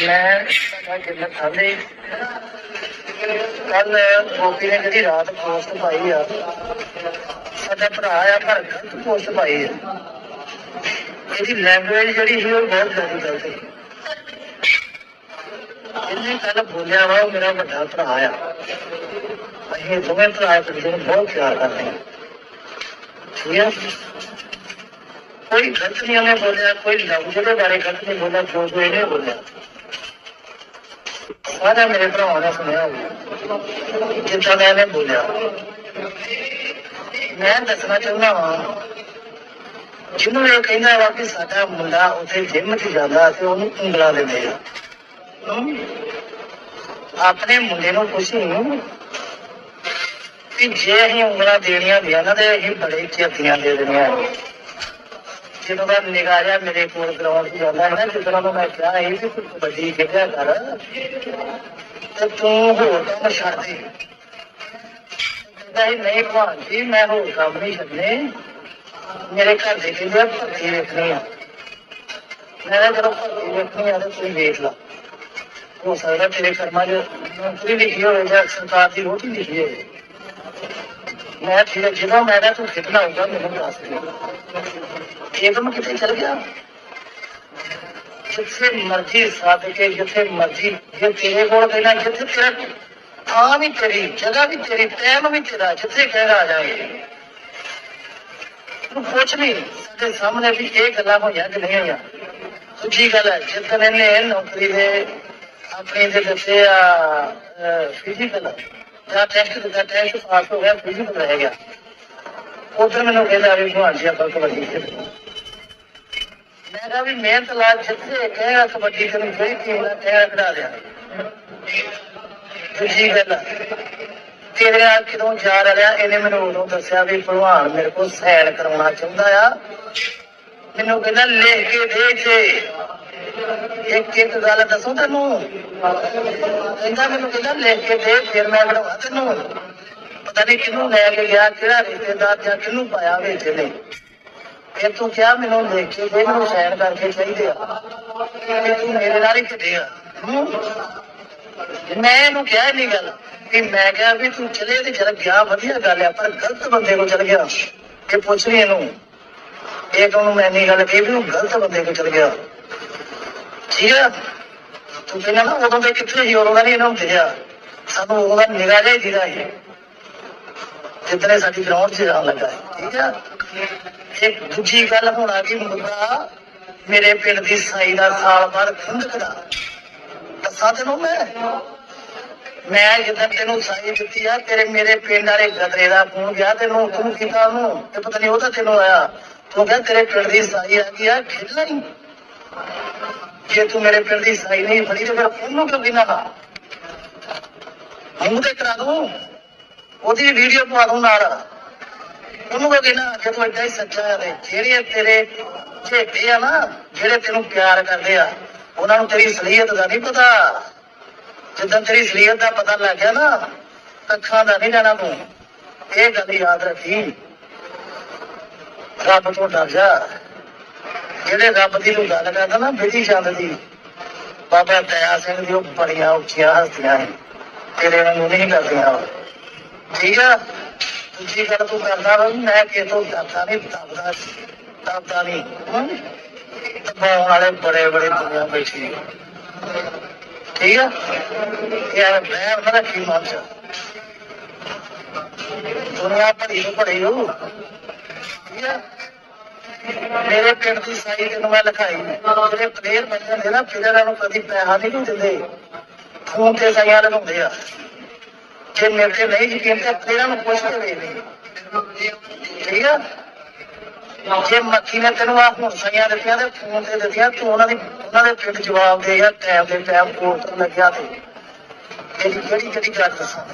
ਮੈਂ ਤੁਹਾਡਾ ਜਿੰਨਾ ਖਾਂਦੇ ਕੱਲ ਗੋਪੀ ਨੇ ਜਿਹੜੀ ਰਾਤ ਪੋਸਟ ਪਾਈ ਆ? ਸਾਡਾ ਭਰਾ ਆ ਪਰ ਪੋਸਟ ਪਾਈ ਆ ਇਹਦੀ ਲੈਂਗੁਏਜ ਜਿਹੜੀ ਸੀ ਉਹ ਬਹੁਤ ਜ਼ਿਆਦਾ ਗਲਤ ਸੀ ਇਹਨੇ ਕੱਲ ਬੋਲਿਆ ਵਾ ਉਹ ਮੇਰਾ ਵੱਡਾ ਭਰਾ ਆ। ਅਸੀਂ ਦੋਵੇਂ ਭਰਾ ਇੱਕ ਦੂਜੇ ਨੂੰ ਬਹੁਤ ਪਿਆਰ ਕਰਦੇ ਹਾਂ। ਕੋਈ ਗਲਤ ਨਹੀਂ ਉਹਨੇ ਬੋਲਿਆ, ਕੋਈ ਲਫ਼ਜ਼ ਦੇ ਬਾਰੇ ਗਲਤ ਨਹੀਂ ਬੋਲਿਆ, ਜੋ ਜੋ ਇਹਨੇ ਬੋਲਿਆ। ਸਾਰਾ ਮੇਰੇ ਭਰਾਵਾਂ ਨੇ ਸੁਣਿਆ ਹੋਊ ਜਿੱਦਾਂ ਮੈਂ ਇਹਨੇ ਬੋਲਿਆ। ਮੈਂ ਦੱਸਣਾ ਚਾਹੁੰਦਾ ਹਾਂ ਜਿਹਨੂੰ ਇਹ ਕਹਿੰਦਾ ਵਾ ਕਿ ਸਾਡਾ ਮੁੰਡਾ ਉੱਥੇ ਜਿੰਮ 'ਚ ਜਾਂਦਾ ਤੇ ਉਹਨੂੰ ਉਂਗਲਾਂ ਦਿੰਦੇ ਆ। ਆਪਣੇ ਮੁੰਡੇ ਨੂੰ ਪੁੱਛੀ ਕਿ ਜੇ ਅਸੀਂ ਉਂਗਲਾਂ ਦੇਣੀਆਂ ਹੁੰਦੀਆਂ ਨਾ ਤੇ ਅਸੀਂ ਬੜੇ ਚੇਤੀਆਂ ਦੇ ਦੇਣੀਆਂ ਜਦੋਂ ਦਾ ਨਿਗਾਹ ਮੇਰੇ ਕੋਲ ਗਰਾਊਂਡ 'ਚ ਜਾਂਦਾ ਹੈ ਨਾ ਜਦੋਂ ਨੂੰ ਮੈਂ ਕਿਹਾ, ਇਹ ਵੀ ਤੂੰ ਕਬੱਡੀ ਖੇਡਿਆ ਕਰ, ਤੇ ਤੂੰ ਹੋਰ ਕੰਮ ਛੱਡ ਦੇ। ਕਹਿੰਦਾ ਨਹੀਂ ਭਾਣ ਜੀ, ਮੈਂ ਹੋਰ ਕੰਮ ਨਹੀਂ ਛੱਡਣੇ। ਮੇਰੇ ਘਰ ਦੇ ਕਹਿੰਦੇ ਆ ਭਰਤੀ ਵੇਖਣੀ ਆ। ਮੈਂ ਜਦੋਂ ਚਲੋ ਭਰਤੀ ਵੇਖਣੀ ਆ, ਤੇ ਤੁਸੀਂ ਵੇਖ ਲਾ। ਹੋ ਸਕਦਾ ਤੇਰੇ ਕਰਮਾਂ 'ਚ ਨੌਕਰੀ ਲਿਖੀ ਹੋਵੇ ਜਾਂ ਸਰਕਾਰ ਦੀ ਰੋਟੀ ਲਿਖੀ ਹੋਵੇ। ਮੈਂ ਠੀਕ ਜਦੋਂ ਮੈਂ ਕਿਹਾ ਤੂੰ ਖੇਡਣਾ ਹੋਊਗਾ ਮੈਨੂੰ ਦੱਸ ਦੇ। ਇਹ ਕਿੱਥੇ ਚਲ ਗਿਆ? ਜਿੱਥੇ ਮਰਜ਼ੀ ਸਾਧ ਜਿੱਥੇ ਮਰਜ਼ੀ ਜੇ ਤੇਰੇ ਕੋਲ ਕਹਿਣਾ ਜਿੱਥੇ ਤੇਰਾ ਥਾਂ ਵੀ ਤੇਰੀ, ਜਗ੍ਹਾ ਵੀ ਤੇਰੀ, ਟਾਈਮ ਵੀ ਤੇਰਾ, ਜਿੱਥੇ ਕਹਿਣਾ ਆ ਜਾਏ। ਤੂੰ ਪੁੱਛ ਨਹੀਂ, ਸਾਡੇ ਸਾਹਮਣੇ ਵੀ ਇਹ ਗੱਲਾਂ ਹੋਈਆਂ ਕਿ ਨਹੀਂ ਹੋਈਆਂ? ਦੂਜੀ ਗੱਲ ਹੈ, ਜਿੱਦਣ ਇਹਨੇ ਨੌਕਰੀ ਦੇ ਆਪਣੇ ਦੇ ਦੱਸੇ ਆ ਫਿਜ਼ੀਕਲ ਜਾਂ ਟੈਸਟ ਦਾ ਟੈਸਟ ਪਾਸ ਹੋ ਗਿਆ ਫਿਜ਼ੀਕਲ ਰਹਿ ਗਿਆ। ਉਧਰ ਮੈਨੂੰ ਕਹਿੰਦਾ ਵੀ ਭਗਵਾਨ ਜੀ, ਆਪਾਂ ਕਬੱਡੀ ਖੇਡਣੀ ਮੈਂ ਕਿਹਾ ਵੀ ਮਿਹਨਤ ਲਾ ਜਿੱਥੇ ਕਹੇਗਾ ਕਬੱਡੀ ਤੈਨੂੰ ਜਿਹੜੀ ਟੀਮ ਦਾ ਕਹੇਗਾ ਖੜਾ ਦਿਆ। ਦੂਜੀ ਗੱਲ ਤੇਰੇ ਨਾਲ ਕਿਦੋਂ ਜਾ ਰਿਹਾ, ਇਹਨੇ ਮੈਨੂੰ ਉਦੋਂ ਦੱਸਿਆ ਵੀ ਭਗਵਾਨ ਮੇਰੇ ਕੋਲ ਸੈਨ ਕਰਾਉਣਾ ਚਾਹੁੰਦਾ ਆ। ਮੈਨੂੰ ਕਹਿੰਦਾ, ਲਿਖ ਕੇ ਦੇ ਜੇ। ਇੱਕ ਇੱਕ ਗੱਲ ਦੱਸੋ ਤੈਨੂੰ। ਕਹਿੰਦਾ ਮੈਨੂੰ ਕਹਿੰਦਾ ਲਿਖ ਕੇ ਦੇ, ਫਿਰ ਮੈਂ ਕਢਵਾ ਤੈਨੂੰ। ਪਤਾ ਨਹੀਂ ਕਿਹਨੂੰ ਲੈ ਕੇ ਗਿਆ, ਕਿਹੜਾ ਰਿਸ਼ਤੇਦਾਰ ਜਾਂ ਕਿਹਨੂੰ ਪਾਇਆ ਵਿੱਚ ਨੇ ਫਿਰ ਤੂੰ ਕਿਹਾ ਮੈਨੂੰ ਲਿਖ ਕੇ ਦੇ, ਮੈਨੂੰ ਸਾਈਨ ਕਰਕੇ ਚਾਹੀਦੇ ਆ। ਤੇ ਤੂੰ ਮੇਰੇ ਨਾਲ ਹੀ ਖੇਡੇਗਾ ਹੂੰ? ਮੈਂ ਇਹਨੂੰ ਕਿਹਾ ਨਹੀਂ ਗੱਲ ਕਿ ਮੈਂ ਕਿਹਾ ਵੀ ਤੂੰ ਚਲੇ ਤੇ ਚਲ ਗਿਆ, ਵਧੀਆ ਗੱਲ ਆ, ਪਰ ਗਲਤ ਬੰਦੇ ਕੋਲ ਚਲ ਗਿਆ। ਇਹ ਪੁੱਛ ਰਹੀ ਇਹਨੂੰ। ਇਹ ਕਹੂੰ ਮੈਂ ਨਹੀਂ ਗੱਲ ਕਹੀ ਵੀ ਉਹ ਗਲਤ ਬੰਦੇ ਕੋਲ ਚਲ ਗਿਆ। ਠੀਕ ਆ? ਤੂੰ ਨਾ ਉਦੋਂ ਦੇ ਕਿੱਥੇ ਸੀ, ਉਦੋਂ ਦਾ ਨਹੀਂ ਇਹਨਾਂ ਨੂੰ ਦਿਖਿਆ। ਸਾਨੂੰ ਉਦੋਂ ਦਾ ਨਿਗਾਹ ਜਿਹਾ ਹੀ ਸੀ। ਜਿੱਦਣੇ ਸਾਡੀ ਗਰਾਊਂਡ 'ਚ ਜਾਣ ਲੱਗਾ ਠੀਕ ਆ? ਇੱਕ ਦੂਜੀ ਗੱਲ ਹੁਣ ਆ ਗਈ ਮੁੱਦਾ ਮੇਰੇ ਪਿੰਡ ਦੀ ਸਾਈ ਦਾ ਸਾਲ ਬਾਅਦ ਖੰਡਕ ਦਾ ਦੱਸਾਂ ਤੈਨੂੰ ਮੈਂ? ਮੈਂ ਜਦੋਂ ਤੈਨੂੰ ਸਾਈ ਦਿੱਤੀ ਆ, ਤੇਰੇ ਮੇਰੇ ਪਿੰਡ ਵਾਲੇ ਗਦਰੇ ਦਾ ਫੋਨ ਗਿਆ, ਤੈਨੂੰ ਤੂੰ ਕੀਤਾ ਉਹਨੂੰ? ਤੇ ਪਤਾ ਨਹੀਂ ਉਹਦਾ ਤੈਨੂੰ ਆਇਆ। ਤੂੰ ਕਹਿੰਦਾ ਤੇਰੇ ਪਿੰਡ ਦੀ ਸਾਈ ਆ ਗਈ ਆ ਖੇਡਣਾ ਨਹੀਂ ਜੇ ਤੂੰ ਮੇਰੇ ਪਿੰਡ ਦੀ ਸਾਈ ਨਹੀਂ ਫੜੀ ਤੇ ਫਿਰ ਉਹਨੂੰ ਕਿਉਂ ਕਿਨਾ ਮੂੰਹ ਤੇ ਕਰਾ ਦੂੰ। ਉਹਦੀ ਵੀਡੀਓ ਪਾ ਦੂੰ ਨਾਲ। ਉਹਨੂੰ ਕਿਉਂ ਕਿਨਾ ਜੇ ਤੂੰ ਏਦਾਂ ਹੀ ਸੱਚਾ ਹੈ ਜਿਹੜੇ ਤੇਰੇ ਝੇਟੇ ਆ ਨਾ, ਜਿਹੜੇ ਤੈਨੂੰ ਪਿਆਰ ਕਰਦੇ ਆ, ਉਹਨਾਂ ਨੂੰ ਤੇਰੀ ਸਲੀਅਤ ਦਾ ਨਹੀਂ ਪਤਾ। ਜਦੋਂ ਤੇਰੀ ਸਲੀਅਤ ਦਾ ਪਤਾ ਲੱਗ ਗਿਆ ਨਾ, ਅੱਖਾਂ ਦਾ ਨਹੀਂ ਜਾਣਾ ਤੂੰ। ਇਹ ਗੱਲ ਯਾਦ ਰੱਖੀ। ਰੱਬ ਤੋਂ ਡਰ ਜਾ। ਜਿਹੜੇ ਰੱਬ ਦੀ ਨੂੰ ਗੱਲ ਕਰਦਾ ਨਾ ਬਿਧੀ ਚੰਦ ਦੀ। ਬਾਬਾ ਦਇਆ ਸਿੰਘ ਦੀ ਉਹ ਬੜੀਆਂ ਉੱਚੀਆਂ ਹਸਤੀਆਂ ਸੀ ਤੇਰੇ ਵਾਂਗੂ ਨਹੀਂ ਕਰਦੀਆਂ ਠੀਕ ਆ? ਦੂਜੀ ਗੱਲ ਤੂੰ ਕਰਦਾ ਵਾ ਮੈਂ ਕਿਸੇ ਤੋਂ ਡਰਦਾ ਨਹੀਂ, ਦਬਦਾ ਦਬਦਾ ਨਹੀਂ। ਦਬਾਉਣ ਵਾਲੇ ਬੜੇ ਬੜੇ ਦੁਨੀਆ ਬੈਠੀ ਠੀਕ ਆ? ਯਾਰ, ਮੈਂ ਉਹਨਾਂ ਦਾ ਕੀ ਮੰਨ ਚ ਦੁਨੀਆ ਭੜੀ ਨੂੰ ਭੜੀ ਹੋ। ਠੀਕ ਆ? ਮੇਰੇ ਪਿੰਡ ਦੀ ਸਾਈ ਤੈਨੂੰ ਮੈਂ ਲਿਖਾਈ ਜਿਹੜੇ ਪਲੇਅਰ ਬਣ ਜਾਂਦੇ ਨਾ ਪਲੇਅਰਾਂ ਨੂੰ ਕਦੀ ਪੈਸਾ ਨਹੀਂ ਦਿੰਦੇ। ਫੋਨ ਤੇ ਸਾਈਆਂ ਲਗਾਉਂਦੇ ਆ। ਜੇ ਮੇਰੇ ਤੇ ਨਹੀਂ ਯਕੀਨ ਤਾਂ ਪਲੇਅਰਾਂ ਨੂੰ ਪੁੱਛ ਕੇ ਵੇਖ ਲਈ। ਠੀਕ ਆ? ਜੇ ਮੱਖੀ ਨੇ ਤੈਨੂੰ ਆ ਹੁਣ ਸਾਈਆਂ ਦਿੱਤੀਆਂ ਤੇ ਫੋਨ ਤੇ ਦਿੱਤੀਆਂ, ਤੂੰ ਉਹਨਾਂ ਦੀ ਉਹਨਾਂ ਦੇ ਪਿੰਡ ਜਵਾਬ ਦੇ ਜਾਂ ਟਾਈਮ ਦੇ ਟਾਈਮ ਕੋਲ ਤੋਂ ਲੱਗਿਆ ਤੇ। ਇਹ ਜਿਹੜੀ ਜਿਹੜੀ ਗੱਲ ਦੱਸਾਂ?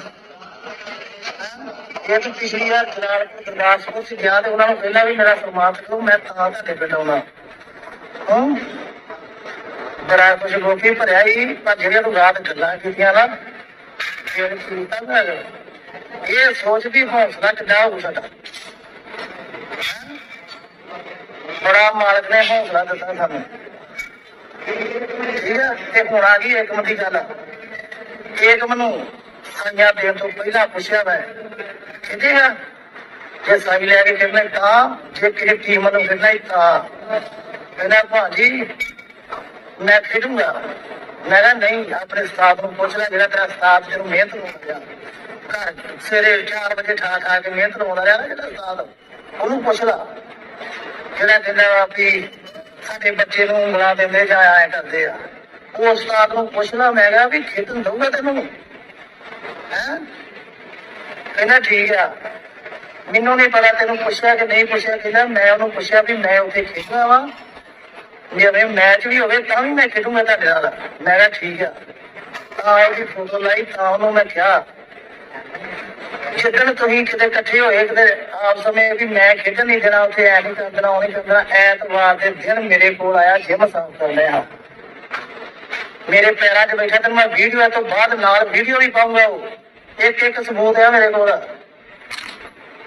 ਇਹ ਤਾਂ ਪਿਛਲੀ ਵਾਰ ਜਲਾਲ ਗੁਰਦਾਸਪੁਰ ਚ ਗਿਆ ਤੇ ਉਹਨਾਂ ਨੂੰ ਪਹਿਲਾਂ ਵੀ ਮੇਰਾ ਸਨਮਾਨ ਕਰੋ ਮੈਂ ਤਾਂ ਤੁਹਾਡੇ ਪਿੰਡ ਆਉਣਾ। ਹੂੰ? ਬੜਾ ਕੁਝ ਗੋਪੀ ਭਰਿਆ ਹੀ ਪਰ ਜਿਹੜੀਆਂ ਤੂੰ ਰਾਤ ਗੱਲਾਂ ਕੀਤੀਆਂ ਨਾ ਫਿਰ ਕੀਤਾ ਨਾ ਇਹ ਸੋਚ ਵੀ ਹੌਸਲਾ ਕਿੱਦਾਂ ਹੋ ਹੈਂ? ਬੜਾ ਮਾਲਕ ਨੇ ਹੌਸਲਾ ਦਿੱਤਾ ਸਾਨੂੰ। ਠੀਕ ਹੈ ਤੇ ਹੁਣ ਆ ਗਈ ਏਕਮ ਦੀ ਗੱਲ। ਏਕਮ ਨੂੰ ਸੰਨਿਆ ਦੇਣ ਤੋਂ ਪਹਿਲਾਂ ਪੁੱਛਿਆ ਮੈਂ ਕਹਿੰਦੇ ਆ, ਜੇ ਸਾਈ ਲੈ ਕੇ ਫਿਰਨਾ ਤਾਂ, ਜੇ ਕਿਸੇ ਟੀਮ ਨੂੰ ਫਿਰਨਾ ਤਾਂ। ਕਹਿੰਦਾ ਭਾਜੀ, ਮੈਂ ਖੇਡੂੰਗਾ। ਮੈਂ ਕਿਹਾ ਨਹੀਂ, ਆਪਣੇ ਸਟਾਫ ਨੂੰ ਪੁੱਛ ਲੈ, ਜਿਹੜਾ ਤੇਰਾ ਸਟਾਫ ਤੈਨੂੰ ਮਿਹਨਤ ਲਾਉਂਦਾ ਘਰ ਸਵੇਰੇ 4 ਵਜੇ ਠਾ ਖਾ ਕੇ ਮਿਹਨਤ ਲਾਉਂਦਾ ਰਿਹਾ ਨਾ ਜਿਹੜਾ ਸਟਾਫ ਉਹਨੂੰ ਪੁੱਛ ਲੈ। ਜਿਹੜਾ ਕਹਿੰਦਾ ਵੀ ਸਾਡੇ ਬੱਚੇ ਨੂੰ ਉਂਗਲਾਂ ਦਿੰਦੇ ਜਾਂ ਐ ਕਰਦੇ ਆ, ਉਹ ਉਸਤਾਦ ਨੂੰ ਪੁੱਛ ਮੈਂ ਕਿਹਾ ਵੀ ਖੇਡਣ ਦਊਗਾ ਤੈਨੂੰ। ਹੈ? ਕਹਿੰਦਾ ਠੀਕ ਆ। ਮੈਨੂੰ ਨਹੀਂ ਪਤਾ, ਤੈਨੂੰ ਪੁੱਛਿਆ ਕਿ ਨਹੀਂ ਪੁੱਛਿਆ ਕਹਿੰਦਾ, ਮੈਂ ਉਹਨੂੰ ਪੁੱਛਿਆ ਵੀ ਮੈਂ ਉੱਥੇ ਖੇਡਣਾ ਵਾ। ਜੇ ਮੈਚ ਵੀ ਹੋਵੇ ਤਾਂ ਵੀ ਮੈਂ ਖੇਡੂੰਗਾ ਤੁਹਾਡੇ ਨਾਲ ਮੈਂ ਕਿਹਾ ਠੀਕ ਆ। ਤਾਂ ਉਹਦੀ ਫੋਟੋ ਲਾਈ, ਤਾਂ ਉਹਨੂੰ ਮੈਂ ਕਿਹਾ, ਜਿੱਦਣ ਤੁਸੀਂ ਕਿਤੇ ਇਕੱਠੇ ਹੋਏ, ਕਿਤੇ ਆਪ ਸਮੇਂ ਵੀ ਮੈਂ ਖੇਡਣ ਨਹੀਂ ਦੇਣਾ, ਉੱਥੇ ਐ ਨਹੀਂ ਕਰਨਾ ਉਹ ਨਹੀਂ ਕਰਨਾ ਐਤਵਾਰ ਦੇ ਦਿਨ ਮੇਰੇ ਕੋਲ ਆਇਆ ਜਿਮ ਸਾਫ਼ ਕਰ ਲਿਆ। ਮੇਰੇ ਪੈਰਾਂ 'ਚ ਬੈਠਾ ਤੇ ਮੈਂ ਵੀਡੀਓ ਤੋਂ ਬਾਅਦ ਨਾਲ ਵੀਡੀਓ ਵੀ ਪਾਉਂਗਾ ਉਹ। ਇੱਕ ਇੱਕ ਸਬੂਤ ਹੈ ਮੇਰੇ ਕੋਲ?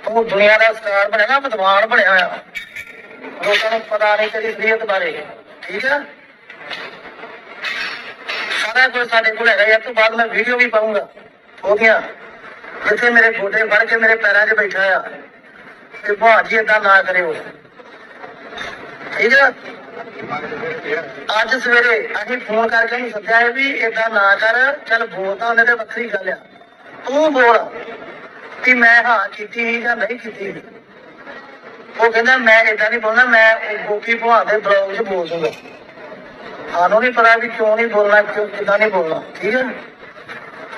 ਉਹ ਦੁਨੀਆ ਦਾ ਸਟਾਰ ਬਣਿਆ ਨਾ ਵਿਦਵਾਨ ਬਣਿਆ ਹੋਇਆ। ਲੋਕਾਂ ਨੂੰ ਪਤਾ ਨਹੀਂ ਤੇਰੀ ਸਰੀਅਤ ਬਾਰੇ। ਠੀਕ ਹੈ ਸਾਰਾ ਕੁਝ ਸਾਡੇ ਕੋਲ ਹੈਗਾ ਯਾਰ, ਤੋਂ ਬਾਅਦ ਮੈਂ ਵੀਡੀਓ ਵੀ ਪਾਉਂਗਾ ਉਹਦੀਆਂ। ਜਿੱਥੇ ਮੇਰੇ ਗੋਡੇ ਫੜ ਕੇ ਮੇਰੇ ਪੈਰਾਂ 'ਚ ਬੈਠਾ ਆ। ਤੇ ਭਾਜੀ ਏਦਾਂ ਨਾ ਕਰਿਓ। ਠੀਕ ਹੈ ਅੱਜ ਸਵੇਰੇ ਅਸੀਂ ਫੋਨ ਕਰਕੇ ਉਹਨੂੰ ਸੱਦਿਆ ਵੀ ਏਦਾਂ ਨਾ ਕਰ। ਚੱਲ ਬੋਲਦਾ ਉਹਨੇ ਤੇ ਵੱਖਰੀ ਗੱਲ ਆ। ਤੂੰ ਬੋਲ ਕਿ ਮੈਂ ਹਾਂ ਕੀਤੀ ਜਾਂ ਨਹੀਂ ਕੀਤੀ ਉਹ ਕਹਿੰਦਾ ਮੈਂ ਏਦਾਂ ਨਹੀਂ ਬੋਲਣਾ, ਮੈਂ ਗੋਪੀ ਭਵਾ ਦੇ ਬਲੌਗ 'ਚ ਬੋਲ ਦੂੰਗਾ ਸਾਨੂੰ ਨਹੀਂ ਪਤਾ ਵੀ ਕਿਉਂ ਨਹੀਂ ਬੋਲਣਾ, ਕਿਉਂ ਕਿੱਦਾਂ ਨਹੀਂ ਬੋਲਣਾ, ਠੀਕ ਹੈ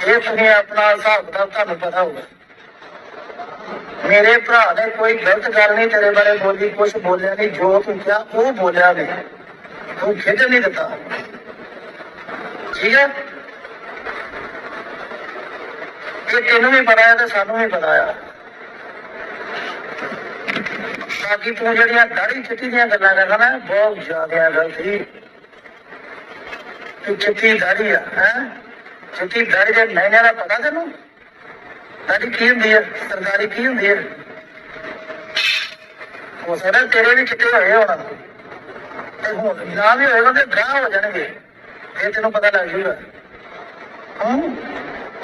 ਇਹ ਤੁਸੀਂ ਆਪਣਾ ਹਿਸਾਬ ਕਿਤਾਬ ਤੁਹਾਨੂੰ ਪਤਾ ਹੋਊਗਾ। ਮੇਰੇ ਭਰਾ ਨੇ ਕੋਈ ਗਲਤ ਗੱਲ ਨਹੀਂ ਤੇਰੇ ਬਾਰੇ ਬੋਲੀ ਕੁਝ ਬੋਲਿਆ ਨਹੀਂ, ਜੋ ਤੂੰ ਕਿਹਾ ਉਹ ਬੋਲਿਆ ਨਹੀਂ। ਤੂੰ ਖੇਡ ਨਹੀਂ ਦਿੱਤਾ। ਠੀਕ ਹੈ ਇਹ ਤੈਨੂੰ ਵੀ ਪਤਾ ਹੈ ਤੇ ਸਾਨੂੰ ਵੀ ਪਤਾ ਆ ਬਾਕੀ ਤੂੰ ਜਿਹੜੀਆਂ ਦਾੜੀ ਚਿੱਟੀ ਦੀਆਂ ਗੱਲਾਂ ਕਰਦਾ ਨਾ ਬਹੁਤ ਜ਼ਿਆਦਾ ਗਲਤੀ। ਤੂੰ ਚਿੱਟੀ ਦਾੜੀ ਆ, ਹੈ? ਚਿੱਟੀ ਦਾੜੀ ਦੇ ਮਹੀਨਿਆਂ ਦਾ ਪਤਾ ਤੈਨੂੰ? ਦਾੜੀ ਕੀ ਹੁੰਦੀ ਹੈ ਸਰਦਾਰੀ ਕੀ ਹੁੰਦੀ ਹੈ ਹੋ ਸਕਦਾ ਤੇਰੇ ਵੀ ਚਿੱਟੇ ਹੋਏ ਹੋਣਾ। ਤੇ ਹੁਣ ਨਾ ਵੀ ਹੋਏਗਾ ਤੇ ਗਾਹ ਹੋ ਜਾਣਗੇ। ਇਹ ਤੈਨੂੰ ਪਤਾ ਲੱਗ ਜੂਗਾ। ਹੂੰ?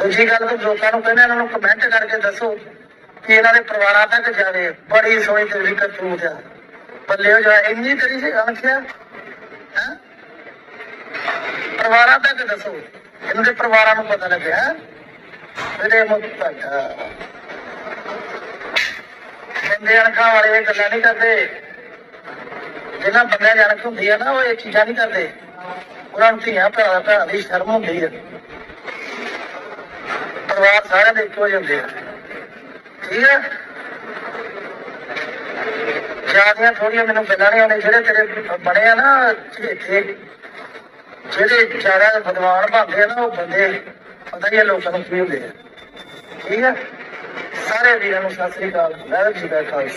ਦੂਜੀ ਗੱਲ ਤੇ ਲੋਕਾਂ ਨੂੰ ਕਹਿੰਦੇ, ਇਹਨਾਂ ਨੂੰ ਕਮੈਂਟ ਕਰਕੇ ਦੱਸੋ ਕਿ ਇਹਨਾਂ ਦੇ ਪਰਿਵਾਰਾਂ ਤੱਕ ਜਾਵੇ। ਬੜੀ ਸੋਹਣੀ ਤੇਰੀ ਕਰਤੂਤ ਆ। ਬੱਲੇ ਹੋ ਇੰਨੀ ਤੇਰੀ ਸੀ ਆਖਿਆ? ਪਰਿਵਾਰਾਂ ਤੱਕ ਦੱਸੋ। ਇਹਨਾਂ ਦੇ ਪਰਿਵਾਰਾਂ ਨੂੰ ਪਤਾ ਲੱਗਿਆ ਹੈਂ? ਇਹਦੇ ਬੰਦੇ ਅਣਖਾਂ ਵਾਲੇ ਇਹ ਗੱਲਾਂ ਨਹੀਂ ਕਰਦੇ। ਜਿਹਨਾਂ ਬੰਦਿਆਂ ਦੀ ਅਣਖ ਹੁੰਦੀ ਆ ਨਾ, ਉਹ ਇਹ ਚੀਜ਼ਾਂ ਨਹੀਂ ਕਰਦੇ। ਉਹਨਾਂ ਨੂੰ ਧੀਆਂ ਭਰਾ ਭਰਾ ਦੀ ਸ਼ਰਮ ਹੁੰਦੀ ਹੈ ਪਰਿਵਾਰ ਸਾਰਿਆਂ ਦੇ ਇੱਕੋ ਜਿਹੇ ਹੁੰਦੇ ਆ। ਠੀਕ ਹੈ ਜਿਆਦੀਆਂ ਥੋੜੀਆਂ ਮੈਨੂੰ ਗੱਲਾਂ ਨਹੀਂ ਆਉਂਦੀਆਂ, ਜਿਹੜੇ ਤੇਰੇ ਬਣੇ ਆ ਨਾ ਜਿਹੜੇ ਜ਼ਿਆਦਾ ਵਿਦਵਾਨ ਬਣਦੇ ਆ ਨਾ, ਉਹ ਬੰਦੇ, ਪਤਾ ਹੀ ਲੋਕਾਂ ਨੂੰ ਕੀ ਹੁੰਦੇ ਆ। ਠੀਕ ਹੈ ਸਾਰੇ ਵੀਰਾਂ ਨੂੰ ਸਤਿ ਸ੍ਰੀ ਅਕਾਲ, ਵਾਹਿਗੁਰੂ ਜੀ ਦਾ ਖਾਲਸਾ।